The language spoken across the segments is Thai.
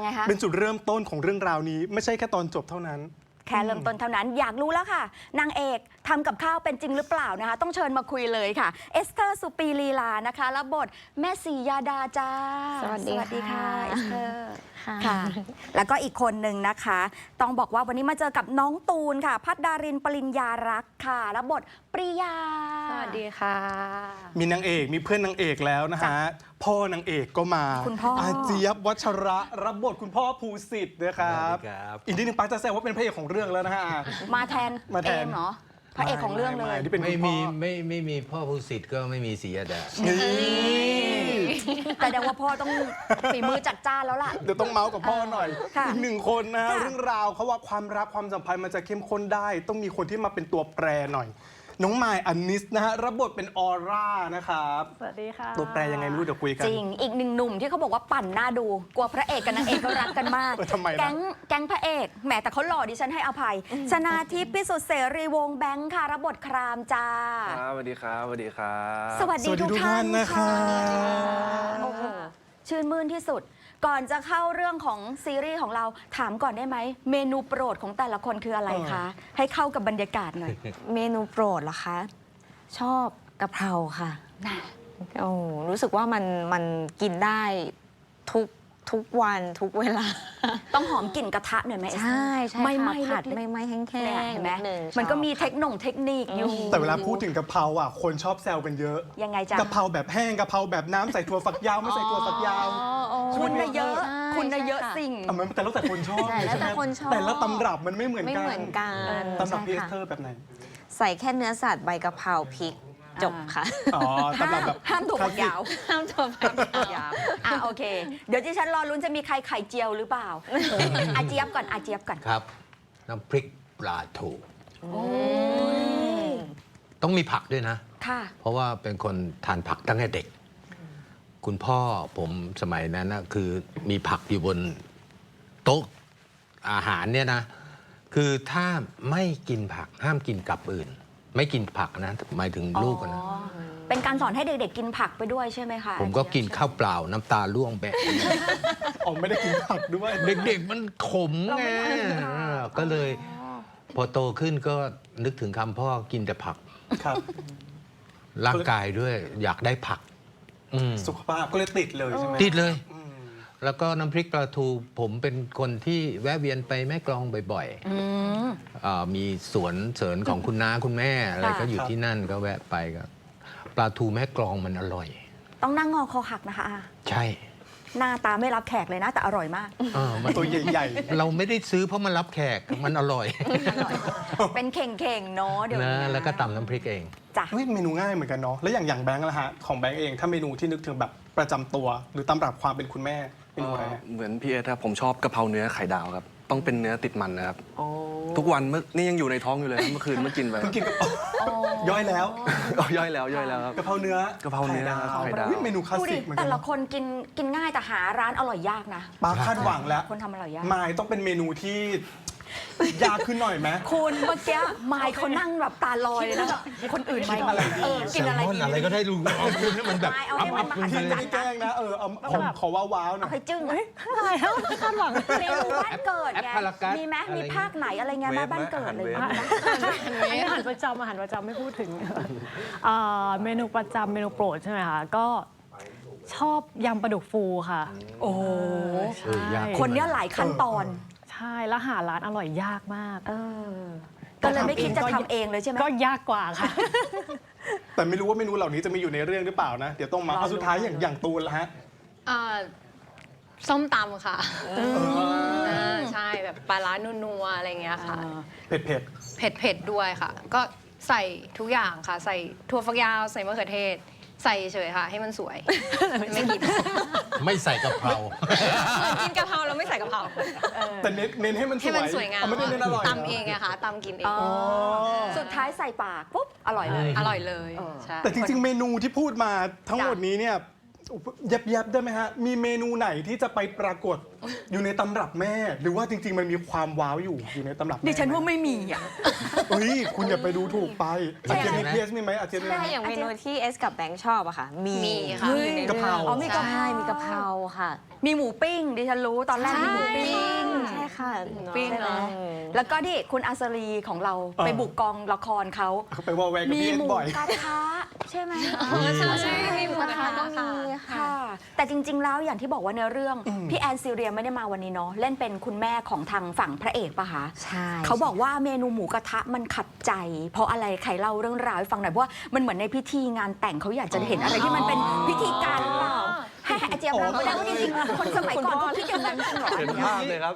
ยังไงคะ เป็นจุดเริ่มต้นของเรื่องราวนี้ ไม่ใช่แค่ตอนจบเท่านั้น แค่เริ่มต้นเท่านั้นอยากรู้แล้วค่ะ นางเอกทำกับข้าวเป็นจริงหรือเปล่านะคะ ต้องเชิญมาคุยเลยค่ะ เอสเตอร์สุปีลีลานะคะรับบทแม่สียาดาจ้าสวัสดีค่ะ เอสเตอร์ ค่ะ ค่ะ แล้วก็อีกคนหนึ่งนะคะ ต้องบอกว่าวันนี้มาเจอกับน้องตูนค่ะ พัฒดารินปริญญารักษ์ค่ะรับบทปริยา สวัสดีค่ะ มีนางเอกมีเพื่อนนางเอกแล้วนะฮะ พ่อนางเอกก็มาคุณพ่ออเจี๊ยบวัชระรับบทคุณพ่อภูสิทธิ์นะครับสวัสดีครับ อีกนิดนึงปักจะแซวว่าเป็นพระเอกของเรื่องแล้วนะฮะ มาแทนมาแทเอนงเหรอพระเอกของเรื่องเลยไม่ไม่ที่เป็นคุไม่ณพ่มีอไม่ไม่มีพ่อภูสิทธิ์ก็ไม่มีศรียดา นี่แต่เดาว่าพ่อต้องฝีมือจัดจ้านแล้วล่ะ เดี๋ยวต้องเมาส์กับพ่อหน่อย ค่ะอีกหนึ่งคนนะฮะค่ะ เรื่องราวเขาว่าความรักความสัมพันธ์มันจะเข้มข้นได้ ต้องมีคนที่มาเป็นตัวแปรหน่อย น้องมายอันนิสนะฮะรับบทเป็นออร่านะครับสวัสดีค่ะตัวแปรยังไงไม่รู้เดี๋ยวคุยกัน จริง อีกหนึ่งหนุ่มที่เขาบอกว่าปั่นหน้าดู กลัวพระเอกกับนางเอกเขารักกันมากเออทำไมล่ะ แก๊งแก๊งพระเอกแหมแต่เขาหล่อดิฉันให้อภัย ชนาทิพย์พิสุทธิ์เสรีวงศ์แบงค์ค่ะรับบทครามจ้า ครับสวัสดีครับสวัสดีครับ สวัสดีสวัสดีทุกทุกท่าท่านนนะคค่ะรับโอ้โหชื่นมื่นที่สุด ก่อนจะเข้าเรื่องของซีรีส์ของเราถามก่อนได้ไหม เมนูโปรดของแต่ละคนคืออะไรคะ ให้เข้ากับบรรยากาศหน่อย เมนูโปรดเหรอคะ ชอบกะเพราค่ะ โอ้รู้สึกว่ามันมันกินได้ทุก ทุกวันทุกเวลา ต้องหอมกลิ่นกระทะหน่อยไหมเอสเตอร์ใช่ใช่ไม่ค่ะไหม้ผัดเล็กๆ ไม่ไหม้แห้งเนี่ยๆเห็นไหมดงมันก็มีชอบเทคโนงเทคนิคอยู่แต่เวลาพูดถึงกะเพราอะคนชอบแซวกันเยอะยังไงจ๊ะกะเพราแบบแห้งกะเพราแบบน้ำใส่ถั่วฝักยาวไม่ใส่ถั่วฝักยาวอ๋ออ๋อคุณน่ะเยอะ ใช่คุณน่ะเยอะใช่สิ่ง อะมันแต่แล้วแต่คนชอบใช่แล้วแต่ใช่ไหมคนชอบ แต่ละตำรับมันไม่เหมือนไม่กันเหมือนกันตำรับพีเอสใช่เธอค่ะร์แบบไหน ใส่แค่เนื้อสัตว์ใบกะเพราพริก จบค่ะ อ๋อตำรับแบบ ห้ามถั่วฝักยาว ห้ามถั่วฝักยาว อะโอเค เดี๋ยวที่ฉันรอลุ้นจะมีใครไข่เจียวหรือเปล่า อาเจี๊ยบก่อนอาเจี๊ยบก่อนครับ น้ำพริกปลาทูต้องมีผักด้วยนะ ค่ะ เพราะว่าเป็นคนทานผักตั้งแต่เด็ก คุณพ่อผมสมัยนั้นนะคือมีผักอยู่บนโต๊ะอาหารเนี่ยนะ คือถ้าไม่กินผักห้ามกินกับอื่น ไม่กินผักนะหมายถึงลูกอะนะอ๋อเป็นการสอนให้เด็กๆกินผักไปด้วยใช่ไหมคะผมก็อาเจี๊ยบกินข้าวเปล่าน้ำตาล่วงแบะ อ๋อไม่ได้กินผักด้วยเด็กๆมันขมไงก็เลยพอโตขึ้นก็นึกถึงคำพ่อกินแต่ผัก ครับ ร่างกายด้วยอยากได้ผัก อืมสุขภาพก็เลยติดเลยใช่ไหมติดเลยอืม แล้วก็น้ำพริกปลาทูผมเป็นคนที่แวะเวียนไปแม่กลองบ่อยอืม ๆอ่ามีสวนเสริญของคุณน้าคุณแม่อะไรค่ะ ก็อยู่ที่นั่นก็แวะไปก็ปลาทูแม่กลองมันอร่อย ต้องนั่งงอคอหักนะคะอา ใช่ หน้าตาไม่รับแขกเลยนะ แต่อร่อยมากเออมันตัวใหญ่เราไม่ได้ซื้อเพราะมันรับแขกมันอร่อยเป็นเข่งๆ เนาะเดี๋ยวนะนี้แล้วก็ตำน้ำพริกเอง จ้ะ ๆเฮ้ยเมนูง่ายเหมือนกันเนาะแล้วอย่างอย่างแบงค์ละฮะของแบงค์เองถ้าเมนูที่นึกถึงแบบประจำตัว หรือตำรับความเป็นคุณแม่เมนูอะไรฮะ เหมือนพี่เอสครับผมชอบกะเพราเนื้อไข่ดาวครับ ต้องเป็นเนื้อติดมันนะครับ ทุกวันเมื่อนี่ยังอยู่ในท้องอยู่เลยครับเมื่อคืนเมื่อกินไปเพิ่งกินกับย่อยแล้วอ๋อย่อยแล้วย่อยแล้วครับ กะเพราเนื้อกะเพราเนื้อไข่ไข่ดาว อุ๊ยเมนูคลาสดูสิดิกเหมือนกัแต่นละเนอะคนกินกินง่ายแต่หาร้านอร่อยยากนะปาคาดหวังแล้วคนทำอร่อยยาก มายต้องเป็นเมนูที่ ยากขึ้นหน่อยไหม คุณเมื่อกี้มายเขานั่งแบบตาลอยเลยนะแบบคนอื่นไหมเออกินอะไรแซลมอนดี อะไรก็ได้ลุงเอาให้มันแบบไม่เอาให้มันมหัศพี่จรไม่รย์ได้แกล้งนะ เออเอาผมขอว้าวๆหน่เอาอยให้จึ้งอะไรแล้วคาดหวัง เมนูบ้านเกิดไงแอปพารากัสมีไหมอะไร มีภาคไหนอะไรเงี้ยเวฟมาบ้านเกิดเลยไหมมีไหมอันนี้อาหารประจำอาหารประจำไม่พูดถึงเอ่อเมนูประจำเมนูโปรดใช่ไหมคะก็ชอบยำปลาดุกฟูค่ะ โอ้โห ใช่เออยากคนเนี้ยหลายขั้นตอนใช่ แล้วหาร้านอร่อยยากมาก เออ ก็เลยไม่คิดจะทำเองเลยใช่ไหม ก็ยากกว่าค่ะ แต่ไม่รู้ว่าเมนูเหล่านี้จะมีอยู่ในเรื่องหรือเปล่านะ เดี๋ยวต้องมารอดูเอาสุดท้ายอย่างอย่างตูนละฮะอ่าส้มตำค่ะาใช่แบบปลาร้านัวๆอะไรเงี้ยค่ะ เผ็ดเผ็ดเผ็ดเผ็ดๆด้วยค่ะ ก็ใส่ทุกอย่างค่ะ ใส่ถั่วฝักยาว ใส่มะเขือเทศ ใส่เฉยๆค่ะ ให้มันสวย ไม่กิน ไม่ใส่กะเพรา เหมือนกินกะเพราแล้วไม่ใส่กะเพราๆแต่เน้นเน้นให้มันสให้วมันยสวยงามเอาไม่ได้เน้นอร่อยหร ตำเองไงคะตำกินเองอ๋อสุดท้ายใส่ปากปุ๊บอร่อยเลย อร่อยเลยเออ ใช่ แต่จริงๆ เมนูที่พูดมาทั้งหมดนี้เนี่ย ยับยับๆได้ไหมฮะ มีเมนูไหนที่จะไปปรากฏอยู่ในตำรับแม่ หรือว่าจริง ๆ มันมีความว้าวอยู่อยู่ในตำรับแม่ดิฉันว่าไม่มีอะ เฮ้ย คุณอย่าไปดูถูกไปอาเจียนมีใช่ไหมเพียสมีไหมอาเจียนมีไหม ใช่อย่างเมนูที่เอสกับแบงค์ชอบอะค่ะ มีมีค่ะอยู่ในกะเพรา อ๋อมีกะเพราใช่มีกะเพราค่ะ มีหมูปิ้ง ดิฉันรู้ตอนแรกมีหมูปิ้ง ใช่ค่ะปิ้งใช่ไหมเนาะแล้วก็ดิคุณอาสรีของเราเออไปบุกกองละครเขาไปวอลแวร์กับมีพี่เอหสมูบ่อย กระทะ ใช่ไหมใช่มีหมูกระทะก็ก็มีมีค่ะค่ะ แต่จริง ๆ แล้วอย่างที่บอกว่าในเรื่องอืมพี่แอนซีเรียไม่ได้มาวันนี้เนาะเล่นเป็นคุณแม่ของทางฝั่งพระเอกปะคะใช่เขาบอกว่าเมนูหมูกระทะมันขัดใจ เพราะอะไรใครเล่าเรื่องราวให้ฟังหน่อยเพราะว่ามันเหมือนในพิธีงานแต่งเขาอยากจะเห็นอะไรที่มันเป็นพิธีการหรือเปล่าให้ให้อาเจียบเราไม่ได้ว่าจริงๆคนสมัยก่อนเขาคิดอย่างนั้นจริงเหรอเห็นภาพเลยครับ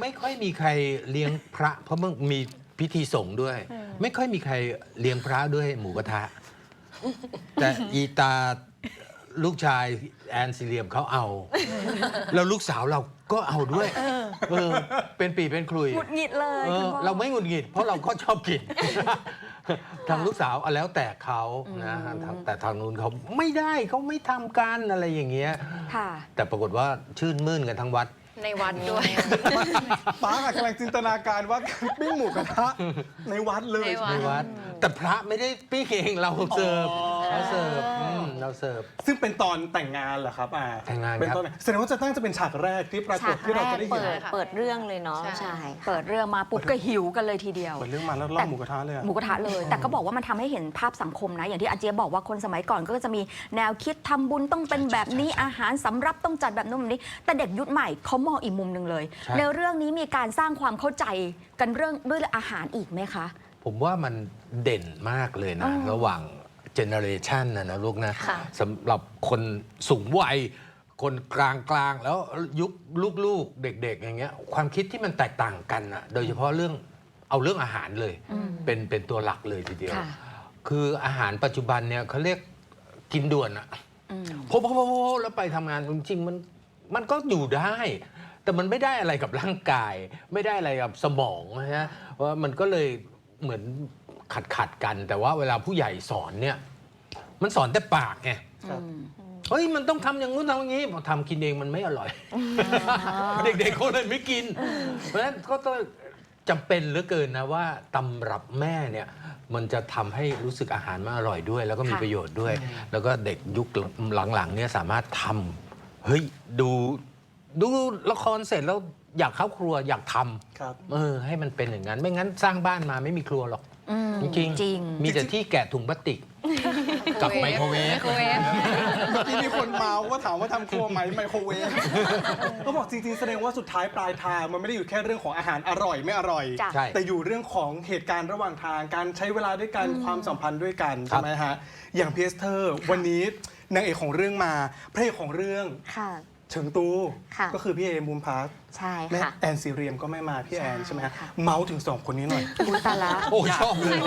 ไม่ค่อยมีใครเลี้ยงพระ เพราะมันมีพิธีสงฆ์ด้วย ไม่ค่อยมีใครเลี้ยงพระด้วยหมูกระทะ แต่อีตาลูกชายแอนซิเลียมเขาเอา แล้วลูกสาวเราก็เอาด้วย เออ เป็นปีเป็นคลุย หงุดหงิดเลยเอคุณอพ่อ เราไม่หงุดหงิด เพราะเราก็ชอบกิน ทางลูกสาวเอาแล้วแต่เขานะทางแต่ทางนู้นเขาไม่ได้เขาไม่ทำกันอะไรอย่างเงี้ย ค่ะ แต่ปรากฏว่าชื่นมื่นกันทั้งวัด ในวัดด้วย ป้าอะกำลังจินตนาการว่าการปิ้งหมูกระทะในวัดเลยในวัในวัด แต่พระไม่ได้ปิ้งเองเราเสิร์ฟอ๋อเราเสิร์ฟอืม เราเสิร์ฟ ซึ่งเป็นตอนแต่งงานเหรอครับอ่าแต่งงานครับ เป็นตอนไหนแสดงว่าจะตั้งจะเป็นฉากแรกที่ปรากฉาฏกที่แรเรากจะได้เห็นเปิดเปิดเรื่องเลยเนาะใช่ใช่ เปิดเรื่องมาปุ๊บก็หิวกันเลยทีเดียวเปิดเรื่องมาแล้วเล่าหมูกระทะเลยอะ หมูกระทะเลย แต่ก็บอกว่ามันทำให้เห็นภาพสังคมนะ อย่างที่อาเจียบอกว่าคนสมัยก่อนก็จะมีแนวคิดทำบุญต้องเป็นแบบนี้อาหารสำรับต้องจัดแบบนู้นแบบนี้ แต่เด็กยุคใหม่เขามองอีกมุมหนึ่งเลย ใช่ ในเรื่องนี้มีการสร้างความเข้าใจกันเรื่องด้วยอาหารอีกไหมคะ ผมว่ามันเด่นมากเลยนะ ระหว่าง เจเนอเรชันนะนะลูกนะค่ะ สำหรับคนสูงวัย คนกลางกลางๆแล้วยุคลูกๆ เด็กๆ อย่างเงี้ยความคิดที่มันแตกต่างกันอะโดยเฉพาะเรื่องเอาเรื่องอาหารเลยเป็นเป็นตัวหลักเลยทีเดียว ค่ะ คืออาหารปัจจุบันเนี่ยเขาเรียกกินด่วนอะอืมพบพบพบแล้วไปทำงานจริงๆมันมันก็อยู่ได้ แต่มันไม่ได้อะไรกับร่างกาย ไม่ได้อะไรกับสมองนะฮะว่ามันก็เลยเหมือน ขัดขัดๆกัน แต่ว่าเวลาผู้ใหญ่สอนเนี่ย มันสอนแต่ปากไงครับเฮ้ยมันต้องทำอย่างงู้นทำอย่างนี้พอทำกินเองมันไม่อร่อย เด็กๆเขาเลยไม่กิน เพราะฉะนั้นก็ต้องจำเป็นเหลือเกินนะว่าตำรับแม่เนี่ยมันจะทำให้รู้สึกอาหารมันอร่อยด้วย แล้วก็มีค่ะประโยชน์ด้วย แล้วก็เด็กยุคหลังๆเนี่ยสามารถทำเฮ้ยดูดูละครเสร็จแล้วอยากเข้าครัวอยากทำครับเออให้มันเป็นอย่างนั้น ไม่งั้นสร้างบ้านมาไม่มีครัวหรอก อืมจริงๆจริงมีแต่ที่แกะถุงพลาสติกกับไมโครเวฟ ไมโครเวฟ เมื่อกี้มีคนเมาว่าถามว่าทำครัวไหมไมโครเวฟก็บอกจริงๆ แสดงว่าสุดท้ายปลายทางมันไม่ได้อยู่แค่เรื่องของอาหารอร่อยไม่อร่อย จ้ะ ใช่ แต่อยู่เรื่องของเหตุการณ์ระหว่างทางการใช้เวลาด้วยกันความสัมพันธ์ด้วยกันครัใช่บ ไหมฮะอย่างพีเอสเตอร์วันนี้นางเอกของเรื่องมาพระเอกของเรื่องค่ะ เฉิงตู ค่ะก็คือพี่เอมูมพาร์ทใช่แม่ค่ะแอนซีเรียมก็ไม่มาพี่แอนใช่ใช่ไหมฮะค่ะเมาส์ถึงสองคนนี้หน่อย อุยตายละ โอ้ชอบเลย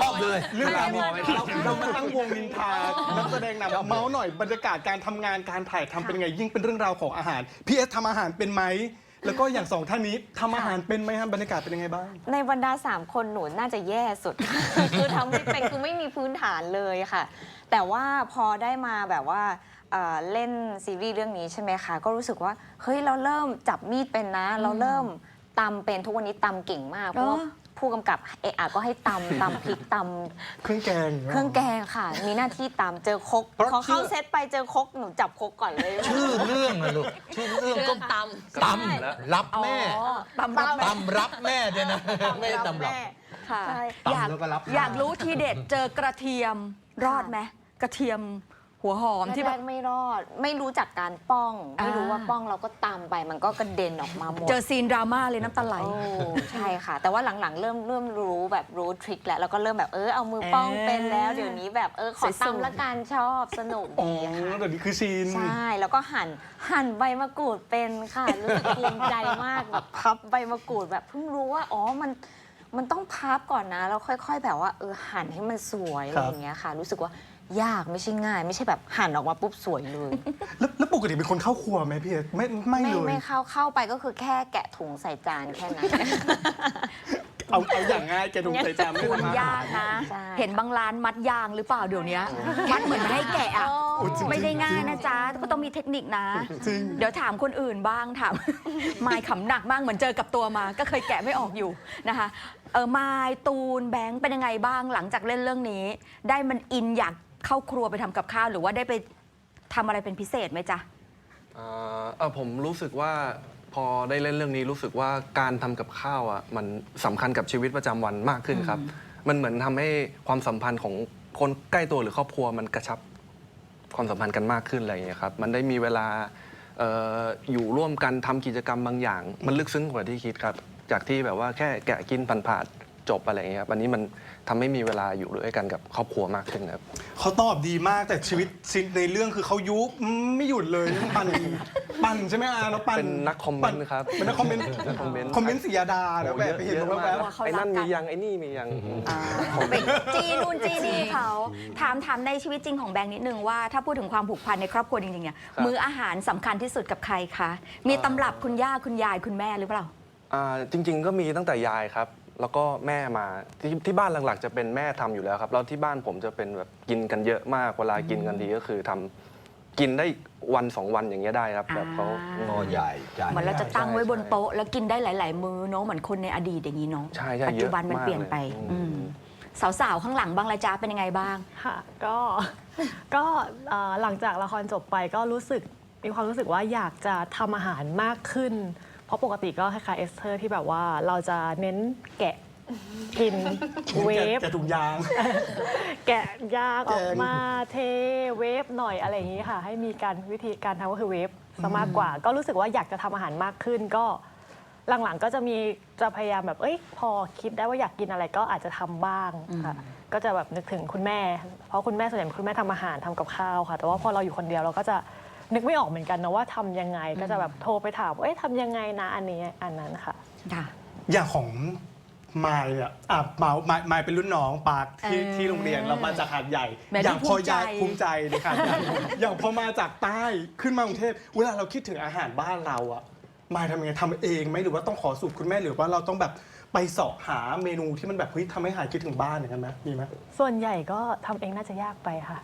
ชอบเลยเรื่องราวนี้เราเรามาตั้งวงนินทานักแสดงนำเมาส์หน่อยบรรยากาศการทำงานการถ่ายทำเป็นไงยิ่งเป็นเรื่องราวของอาหารพี่เอสทำอาหารเป็นไหมแล้วก็อย่างสองท่านนี้ทำอาหารเป็นไหมฮะบรรยากาศเป็นยังไงบ้าง ในบรรดาสามคนหนูน่าจะแย่สุด คือทำไม่เป็นคือไม่มีพื้นฐานเลยค่ะ แต่ว่าพอได้มาแบบว่า เอ่อเล่นซีรีส์เรื่องนี้ใช่ไหมคะ ก็รู้สึกว่า เฮ้ย เราเริ่มจับมีดเป็นนะ เราเริ่มตำเป็นทุกวันนี้ตำเก่งมาก เพราะว่าเหรอผู้กำกับเอะอะก็ให้ตำตำพริกตำเครื่องแกงเครื่องแกงค่ะ มีหน้าที่ตำเจอครกเพราะพอเข้าชื่อเซตไปเจอครกหนูจับครกก่อนเลย ชื่อเรื่องนะลูกชื่อเรื่องก็ตตำรับแม่อ๋อตำรับแม่ตำรับแม่ด้วยนะไม่ได้ตำรับ ค่ะ ใช่ตำอยากแล้วก็รับอยากรู้ทีเด็ดเจอกระเทียมรอดไหมกระเทียม หัวหอมที่แรแบบ กๆไม่รอด ไม่รู้จักการป้องไม่รู้อ่าว่าป้องเราก็ตำไป มันก็กระเด็นออกมาหมดเจอซีนดราม่าเลยน้ำตาไหล โอ้ใช่ค่ะ แต่ว่าหลังๆ เริ่มเริ่มรู้แบบรู้ทริคแล้วแล้วก็เริ่มแบบเออเอามือป้องเออเป็นแล้ว เดี๋ยวนี้แบบเออขอสวยๆตำละกันชอบสนุกอ๋อดีค่ะเดี๋ยวนี้คือชินใช่ แล้วก็หั่นหั่นใบมะกรูดเป็นค่ะ รู้สึกภูมิใจมากแบบพับใบมะกรูดแบบเพิ่งรู้ว่าอ๋อมันมันต้องพับก่อนนะ แล้วค่อย ๆ แบบว่าเออหั่นให้มันสวยอะไรอย่างเงี้ยค่ะ รู้สึกว่า ยากไม่ใช่ง่าย ไม่ใช่แบบหั่นออกมาปุ๊บสวยเลย แล้วแล้วปกติเป็นคนเข้าครัวไหมพี่เอสไม่ไม่ไม่เลย ไม่เข้าเข้าไปก็คือแค่แกะถุงใส่จานแค่นั้น เอาเอาอย่างง่ายแกถุงใส่จานไม่คุณทำอาหารยากนะ ใช่ เห็นบางร้านมัดยางหรือเปล่าเดี๋ยวนี้มัดเหมือนไม่ให้แกะอะอ๋อโอ้จริงๆ ไม่ได้ง่ายนะจ๊ะก็ต้องมีเทคนิคนะ จริง เดี๋ยวถามคนอื่นบ้างถาม มายขำหนักมากเหมือนเจอกับตัวมา ก็เคยแกะไม่ออกอยู่นะคะเออมายตูนแบงค์เป็นยังไงบ้างหลังจากเล่นเรื่องนี้ ได้มันอินอยาก เข้าครัวไปทำกับข้าวหรือว่าได้ไปทำอะไรเป็นพิเศษไหมจ๊ะ อ่าเอ่อผมรู้สึกว่าพอได้เล่นเรื่องนี้รู้สึกว่าการทำกับข้าวอะมันสำคัญกับชีวิตประจำวันมากขึ้นครับ มันเหมือนทำให้ความสัมพันธ์ของคนใกล้ตัวหรือครอบครัวมันกระชับความสัมพันธ์กันมากขึ้นอะไรอย่างเงี้ยครับ มันได้มีเวลาเอออยู่ร่วมกันทำกิจกรรมบางอย่าง มันลึกซึ้งกว่าที่คิดครับ จากที่แบบว่าแค่แกะกินผ่านๆ จบอะไรอย่างเงี้ยครับอันนี้มันทำให้มีเวลาอยู่ด้วยกันกับครอบครัวมากขึ้นครับ เขาตอบดีมากแต่ชีวิตซินในเรื่องคือเขายุบอืมไม่หยุดเลยปั่นปั่นใช่ไหมอาเนาะปั่นเป็นนักคอมเมนต์ครับเป็นนักคอมเมนต์นักคอมเมนต์ คอมเมนต์สียดาเดี๋ยวแบบไปเห็นตรงนั้นว่าเขาไอ้นั่นรักกันมียังไอ้นี่มียัง ไปจีนู่นจีนี่เขาถามถามในชีวิตจริงของแบงค์นิดนึงว่าถ้าพูดถึงความผูกพันในครอบครัวจริงๆเนี่ยครับ มื้ออาหารสำคัญที่สุดกับใครคะ มีตำรับคุณย่าคุณยายคุณแม่หรือเปล่า อ่าจริง ๆ ก็มีตั้งแต่ยายครับ แล้วก็แม่มาที่ที่บ้านหลักๆ จะเป็นแม่ทำอยู่แล้วครับแล้วที่บ้านผมจะเป็นแบบกินกันเยอะมากเวลากินกันดีก็คือทำกินได้วันสองวันอย่างเงี้ยได้ครับแบบเขาอ่าหม้อใหญ่จานเหมือนเราจะใหญ่ตั้งไว้บนโต๊ะ แล้วกินได้หลาย ๆ มื้อเนาะเหมือนคนในอดีตอย่างนี้เนาะใช่ใช่ปัจจุบันมันเยอะมากเปลี่ยนไปเลย อืมสาวๆ ข้างหลังบ้างละจ้าเป็นยังไงบ้าง ค่ะก็ก็เอ่อหลังจากละครจบไปก็รู้สึกมีความรู้สึกว่าอยากจะทำอาหารมากขึ้น เพราะปกติก็คล้ายๆเอสเธอร์ที่แบบว่าเราจะเน้นแกะกินเวฟแกะถุงยาง แกะยางออกแกงมาเทเวฟหน่อยอะไรอย่างนี้ค่ะ ให้มีการวิธีการทำก็คือเวฟซะมากกว่า ก็รู้สึกว่าอยากจะทำอาหารมากขึ้นก็หลังๆก็จะมีจะพยายามแบบเอ้ย พอคิดได้ว่าอยากกินอะไรก็อาจจะทำบ้างค่ะ ก็จะแบบนึกถึงคุณแม่ เพราะคุณแม่ส่วนใหญ่คุณแม่ทำอาหารทำกับข้าวค่ะ แต่ว่าพอเราอยู่คนเดียวเราก็จะ นึกไม่ออกเหมือนกันนะว่าทำยังไงก็จะแบบโทรไปถามว่าเอ้ยทำยังไงนะอันนี้อันนั้นค่ะ ค่ะ อย่างของมายเนี่ยอะมายมายมายเป็นรุ่นน้องปาร์คที่เออที่โรงเรียนเรามาจากหาดใหญ่ แหม่อย่างดูพอย้ายภูภูมิมิใจใจในหาดใหญ่ อย่างพอมาจากใต้ขึ้นมากรุงเทพเวลาเราคิดถึงอาหารบ้านเราอะมายทำยังไงทำเองไหมหรือว่าต้องขอสูตรคุณแม่หรือว่าเราต้องแบบ ไปเสาะหาเมนูที่มันแบบเฮ้ยทำให้หายคิดถึงบ้านอย่างนั้นไหมมีไหมส่วนใหญ่ก็ทำเองน่าจะยากไปค่ะ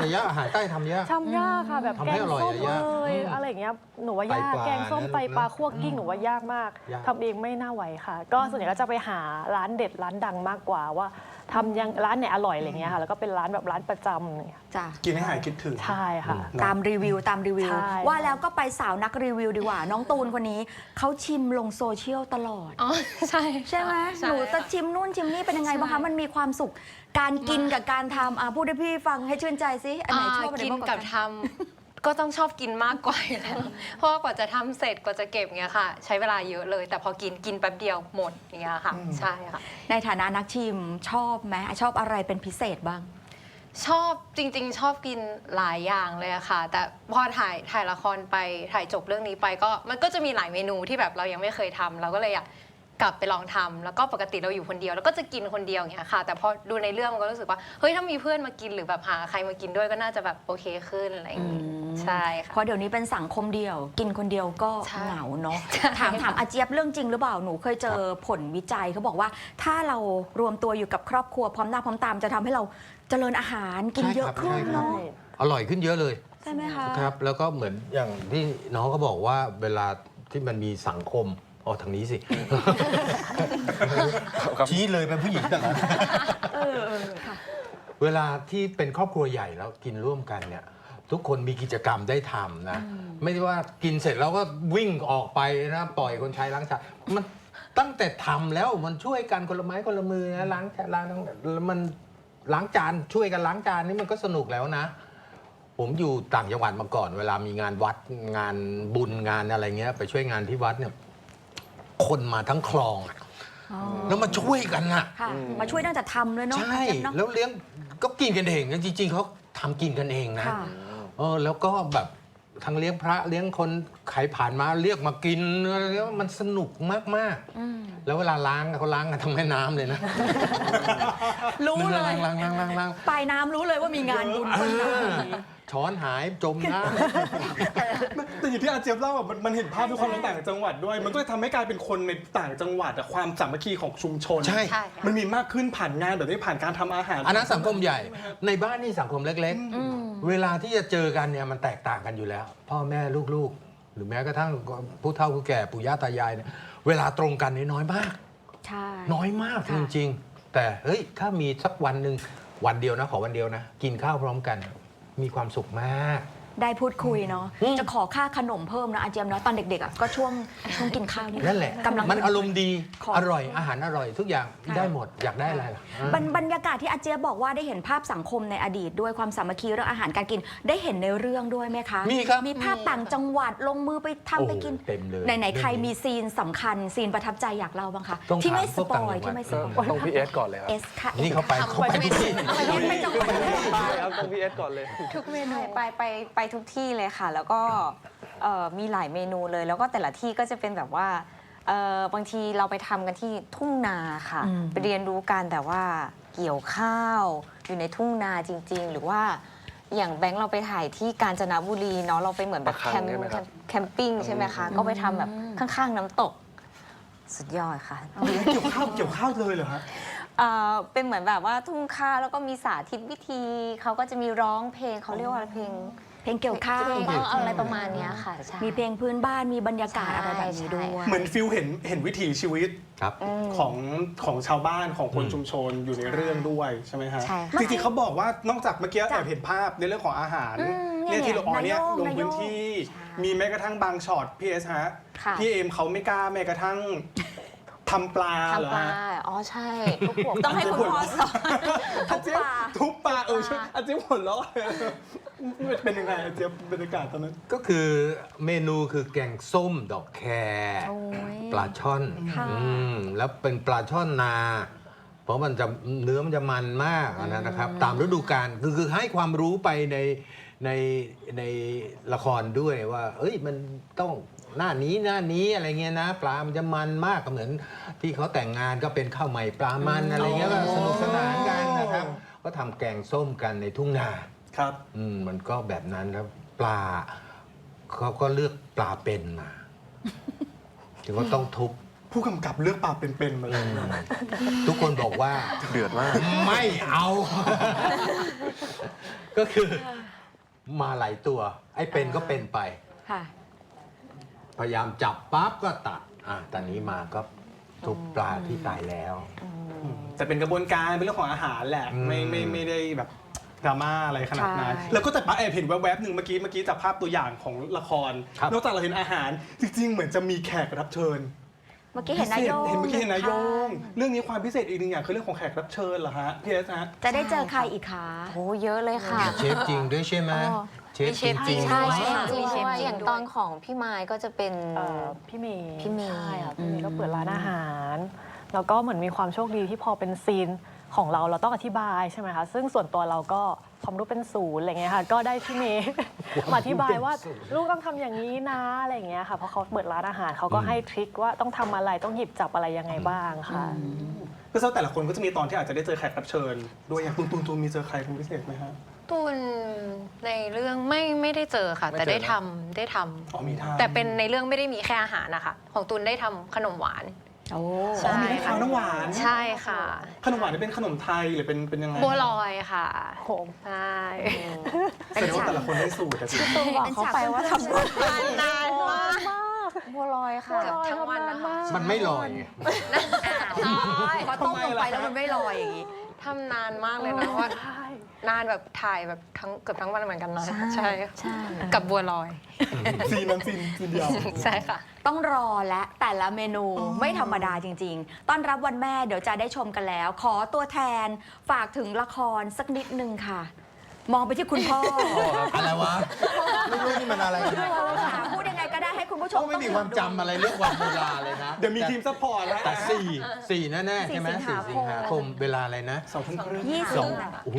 แต่ยากอาหารใต้ทำยาก ทำยากค่ะ แบบทำแกให้งอร่อยส้มอะยากเอยอืมอะไรอย่างเงี้ยหนูว่ายากไตปลาแกงส้มนั่นไตปลานะคั่วกิ้งหนูว่ายากมากยาก ทำเองไม่น่าไหวค่ะ ก็ส่วนใหญ่ก็จะไปหาร้านเด็ดร้านดังมากกว่าว่า ทำยังร้านไหนอร่อยอะไรเงี้ยค่ะแล้วก็เป็นร้านแบบร้านประจำอะไรเงี้ยจ้ะกินให้หายคิดถึง ใช่ค่ะ ตามรีวิวตามรีวิว ใช่ ว่าแล้วก็ไปสาวนักรีวิวดีกว่า น้องตูนคนนี้เขาชิมลงโซเชียลตลอด อ๋อ ใช่ใช่ไหมใช่หนูจะค่ะ ชิมนู่นชิมนี่เป็นยังไงบ้างคะใช่มันมีความสุขการกินกับการทำอะพูดให้พี่ฟังให้ชื่นใจสิอันไหนชอบอันไหนกินมากกว่ากับกัน ทำ ก็ต้องชอบกินมากกว่าอยู่แล้วเพราะว่ากว่าจะทำเสร็จกว่าจะเก็บเงี้ยค่ะ ใช้เวลาเยอะเลย แต่พอกินกินแป๊บเดียวหมดอย่างเงี้ยค่ะใช่ค่ะ ในฐานะนักชิมชอบไหมชอบอะไรเป็นพิเศษบ้าง ชอบจริง ๆ ชอบกินหลายอย่างเลยอะค่ะ แต่พอถ่ายถ่ายละครไปถ่ายจบเรื่องนี้ไปก็มันก็จะมีหลายเมนูที่แบบเรายังไม่เคยทำเราก็เลยอยาก กลับไปลองทำแล้วก็ปกติเราอยู่คนเดียว แล้วก็จะกินคนเดียวอย่างเงี้ยค่ะ แต่พอดูในเรื่องมันก็รู้สึกว่าเฮ้ยถ้ามีเพื่อนมากินหรือแบบหาใครมากินด้วยก็น่าจะแบบโอเคขึ้นอะไรอย่างงี้อืม ใช่ค่ะ เพราะเดี๋ยวนี้เป็นสังคมเดียว กินคนเดียวก็ใช่เหงาเนาะใช่ ถามถามอาเจี๊ยบเรื่องจริงหรือเปล่าหนูเคยเจอผลวิจัยเขาบอกว่า ถ้าเรารวมตัวอยู่กับครอบครัวพร้อมหน้าพร้อมตามจะทำให้เราเจริญอาหารกินเยอะขึ้นใช่ครับเนาะอร่อยขึ้นเยอะเลยใช่ไหมคะ ครับ แล้วก็เหมือนอย่างที่น้องเขาบอกว่าเวลาที่มันมีสังคม อ๋อทางนี้สิชี้เลยเป็นผู้หญิงแต่ละเออเออค่ะ เวลาที่เป็นครอบครัวใหญ่แล้วกินร่วมกันเนี่ย ทุกคนมีกิจกรรมได้ทำนะ ไม่ได้ว่ากินเสร็จแล้วก็วิ่งออกไปนะปล่อยคนใช้ล้างจานมันตั้งแต่ทำแล้วมันช่วยกันคนละไม้คนละมือนะล้างจานล้างแล้วมันล้างจานช่วยกันล้างจานนี่มันก็สนุกแล้วนะ ผมอยู่ต่างจังหวัดมาก่อน เวลามีงานวัดงานบุญงานอะไรเงี้ย ไปช่วยงานที่วัดเนี่ย คนมาทั้งคลองอะแล้วมาช่วยกันอะค่ะ มาช่วยตั้งแต่ทำเลยเนาะใช่อาเจี๊ยบเนาะ แล้วเลี้ยงก็กินกันเองจริงๆเขาทำกินกันเองนะค่ะ เออแล้วก็แบบทั้งเลี้ยงพระเลี้ยงคนใครผ่านมาเรียกมากินแล้วมันสนุกมากอืมๆ แล้วเวลาล้างเขาล้างกันทั้งแม่น้ำเลยนะรู้เลย ล้างล้างล้างล้างล้าง ปลายน้ำรู้เลยว่ามีงานบุญคนน้ำนี้ ช้อนหายจมน้ำแต่อย่างที่อาเจี๊ยบเล่าอะมันมันเห็นภาพทุกคนในต่างจังหวัดด้วย มันก็เลยทำให้กลายเป็นคนในต่างจังหวัดอะความสามัคคีของชุมชนใช่ ใช่ค่ะ มันมีมากขึ้นผ่านงานแบบนี้ผ่านการทำอาหาร อันนั้นสังคมใหญ่ ในบ้านนี่สังคมเล็ก อืมเวลาที่จะเจอกันเนี่ยมันแตกต่างกันอยู่แล้ว พ่อแม่ลูกๆ หรือแม้กระทั่งผู้เฒ่าผู้แก่ปู่ย่าตายายเนี่ยเวลาตรงกันนี่น้อยมาก ใช่ น้อยมากค่ะ จริงๆ แต่เฮ้ยถ้ามีสักวันหนึ่งวันเดียวนะขอวันเดียวนะ กินข้าวพร้อมกัน มีความสุขมาก ได้พูดคุยเนาะอืม จะขอค่าขนมเพิ่มนะอาเจียมเนาะตอนเด็กๆอะก็ช่วงช่วงกินข้าวนี่นั่นแหละ กำลัง มันอารมณ์ดีขออร่อยอาหารอร่อยทุกอย่างค่ะ ได้หมดอยากได้อะไรล่ะบรรบรรยากาศที่อาเจียบบอกว่าได้เห็นภาพสังคมในอดีต ด้วยความสามัคคีเรื่องอาหารการกินได้เห็นในเรื่องด้วยไหมคะมีครับ มีภาพต่างจังหวัดลงมือไปทำโอ้โหไปกินเต็มเลยไหนๆใครเรื่องนี้มีซีนสำคัญซีนประทับใจอยากเล่าบ้างคะต้องที่ไม่ถามสพวกปต่างอยจังหวัด ที่ไม่สปอยต้องพีเอสก่อนเลยครับเอสค่ะนี่เขาไปเขาไปทุกที่ ไปจังหวัดเลยใช่ครับต้องพีเอสก่อนเลย ทุกเมนู ไปไปไปทุกที่เลยค่ะ แล้วก็เอ่อมีหลายเมนูเลย แล้วก็แต่ละที่ก็จะเป็นแบบว่าเอ่อบางทีเราไปทำกันที่ทุ่งนาค่ะ อืม ไปเรียนรู้กันแต่ว่าเกี่ยวข้าวอยู่ในทุ่งนาจริง ๆ หรือว่าอย่างแบงค์เราไปถ่ายที่กาญจนบุรีเนาะเราไปเหมือนแบบปะคังแคมป์ใช่ไหมครับ แคมปิ้งใช่ไหมคะ ก็ไปทำแบบข้างๆน้ำตก สุดยอดค่ะ เกี่ยวข้าวเกี่ยวข้าวเลยเหรอฮะ เอ่อเป็นเหมือนแบบว่าทุ่งข้าวแล้วก็มีสาธิตวิธี เขาก็จะมีร้องเพลงเขาเรียกว่าอะไรเพลง เพลงเกี่ยวข้าวเพลงอะไรประมาณเนี้ยค่ะใช่มีเพลงพื้นบ้านมีบรรยากาศใช่อะไรแบบนี้ด้วยใช่เหมือนฟิลเห็นเห็นวิถีชีวิตครับของของชาวบ้านของคนอืมชุมชนอยู่ในเรื่องด้วยใช่ไหมฮะใช่ค่ะจริงๆเขาบอกว่านอกจากเมื่อกี้จ้ะแอบเห็นภาพในเรื่องของอาหารอืมเนี่ยที่เราอ๋อเนี่ยนายโย่งลงนายโย่งพื้นที่ใช่มีแม้กระทั่งบางช็อตพี่เอสฮะค่ะพี่เอมเขาไม่กล้าแม้กระทั่ง ทำปลาเหรอทำปลา ฮะ อ๋อใช่ต้องให้คุณพ่อสอนอาเจี๊ยบทุบปลาเออใช่อาเจี๊ยบหัวเราะเป็นยังไงอาเจี๊ยบบรรยากาศตอนนั้น ก็คือเมนูคือแกงส้มดอกแครโอ้ยปลาช่อนค่ะ อืมแล้วเป็นปลาช่อนนา เพราะมันจะเนื้อมันจะมันมากอันนั้นนะครับ ตามฤดูกาลคือคือให้ความรู้ไปใน ในในละครด้วยว่า เอ้ยมันต้องหน้านี้หน้านี้อะไรเงี้ยนะ ปลามันจะมันมากก็เหมือนที่เขาแต่งงานก็เป็นข้าวใหม่ปลามันอะไรเงี้ยก็สนุกสนานกันนะครับ ก็ทำแกงส้มกันในทุ่งนาครับ อืมมันก็แบบนั้นแล้วปลาเขาก็เลือกปลาเป็นมาถึงก็ต้องทุบ ผู้กำกับเลือกปลาเป็นๆมาเลยทุกคนบอกว่า เดือดมาก ไม่เอา ก็คือ มาหลายตัว ไอ้เป็นก็เป็นไป ค่ะ พยายามจับปั๊บก็ตัด อะตอนนี้มาก็ทุบปลาที่ตายแล้ว แต่เป็นกระบวนการเป็นเรื่องของอาหารแหละ อืม ไม่ไม่ไม่ได้แบบดราม่าอะไรขนาดนั้น ใช่ แล้วก็แต่ป้าแอบเห็นแวบๆหนึ่งเมื่อกี้เมื่อกี้จากภาพตัวอย่างของละคร ครับ นอกจากเราเห็นอาหาร จริงๆ เหมือนจะมีแขกรับเชิญเมื่อกี้เห็นนายโยงเห็นเมื่อกี้เห็นนายโยงค่ะเรื่องนี้ความพิเศษอีกหนึ่งอย่างคือเรื่องของแขกรับเชิญเหรอฮะพี่เอสฮะ จะได้เจอใครอีกคะ โอ้เยอะเลยค่ะ เชฟจริงด้วยใช่ไหมอ๋อ เชฟจริงๆใช่ด้วย ใช่ค่ะจริงมีเชฟด้วยจริงอย่างด้วยตอนของพี่ไม้ก็จะเป็น เอ่อพี่เมย์พี่เมย์ใช่ค่ะพี่เมย์ก็เปิดร้านอาหาร แล้วก็เหมือนมีความโชคดีที่พอเป็นซีน ของเราเราต้องอธิบายใช่ไหมคะซึ่งส่วนตัวเราก็ความรู้เป็นศูนย์อะไรเงี้ยค่ะ ก็ได้พี่เมย์ มาอธิบายว่าลูกต้องทำอย่างนี้นะอะไรอย่างเงี้ยค่ะเพราะเขาเปิดร้านอาหารเขาก็ให้ทริคว่าต้องทำอะไรต้องหยิบจับอะไรยังไงบ้างค่ะก็เท่าแต่ละคนก็จะมีตอนที่อาจจะได้เจอแขกรับเชิญ ด้วยอย่างตูนตูนตูนมีเจอใครเป็นพิเศษไหมฮะตูนในเรื่องไม่ไม่ได้เจอค่ะไม่เจอแต่ได้ทำได้ทำอ๋อมีทางแต่เป็นในเรื่องไม่ได้มีแค่อาหารนะคะ ของตูนได้ทำขนมหวาน โอ้อ๋อมีทั้งขาวน้ำหวาน ใช่ค่ะ ขนมหวานนี่เป็นขนมไทยหรือเป็นเป็นยังไงบัวลอยค่ะโหใช่แสดงว่าแต่ละคนได้สูตรอะสิตูนบอกเขาไปว่าทำบัวลอยนานมากบัวลอยค่ะ เกือบทั้งวันนะคะมันไม่ลอยไงพอต้มลงไปแล้วมันไม่ลอยอย่างนี้ ทำนานมากเลยนะว่า ใช่นานแบบถ่ายแบบทั้งเกือบทั้งวันเหมือนกันนะใช่ใช่ใช่ กับบัวลอย ซีนนั้นซีนซีนเดียว ใช่ค่ะ ต้องรอและแต่ละเมนูไม่ธรรมดาจริง ๆ ต้อนรับวันแม่เดี๋ยวจะได้ชมกันแล้ว ขอตัวแทนฝากถึงละครสักนิดนึงค่ะ มองไปที่คุณพ่ออะไรวะไม่รู้นี่มันอะไรค่ะพูดยังไงก็ได้ให้คุณผู้ชมเขาไม่มีความจำอะไรเรื่องวันเวลาเลยนะเดี๋ยวมีทีมซัพพอร์ตแล้วแต่สี่สี่แน่ๆใช่ไหมสี่สี่สิสิงงหาหาคคมมเวลาอะไรนะสองทุ่มครึ่งยี่สสิอบง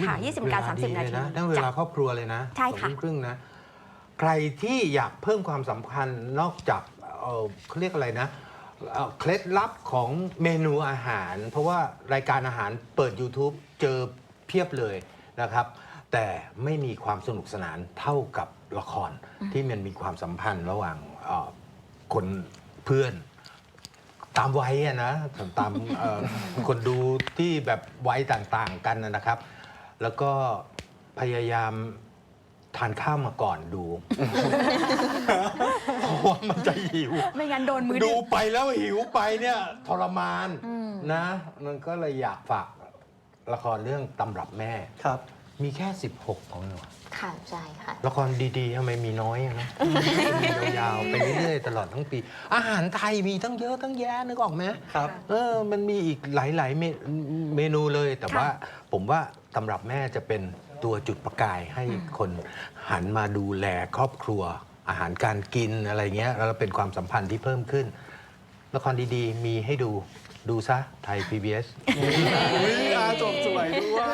ค่ะยี่สิบการสามสิบนาทีนั่นเวลาครอบครัวเลยนะใช่ค่ะสองทุ่มครึ่งนะ ใครที่อยากเพิ่มความสำคัญนอกจากเอ่อเขาเรียกอะไรนะเอ่อเคล็ดลับของเมนูอาหาร เพราะว่ารายการอาหารเปิด YouTube เจอเพียบเลยนะครับ แต่ไม่มีความสนุกสนานเท่ากับละครที่มันมีความสัมพันธ์ระหว่างเอ่อคนเพื่อน ตามวัยอะนะตามเอ่อ คนดูที่แบบวัยต่างๆกันนะครับ แล้วก็พยายามทานข้าวมาก่อนดู เพราะว่ามันจะหิว ไม่งั้นโดนมือดูดึก ไปแล้วหิวไปเนี่ยทรมานนะ มันก็เลยอยากฝากละครเรื่องตำรับแม่ ครับ มีแค่ 16ของหนูค่ะใช่ค่ะ ละครดีๆทำไมมีน้อยอะนะมียาวๆไปเรื่อยๆตลอดทั้งปี อาหารไทยมีตั้งเยอะตั้งแยะนึกออกไหมครับ เออมันมีอีกหลายๆเมเมนูเลย แต่ว่าผมว่าตำรับแม่จะเป็นตัวจุดประกายให้คนหันมาดูแลครอบครัว อาหารการกินอะไรเงี้ยแล้วเป็นความสัมพันธ์ที่เพิ่มขึ้น ละครดีๆ มีให้ดูดูซะไทย PBS อุ้ยอาจบสวยด้วย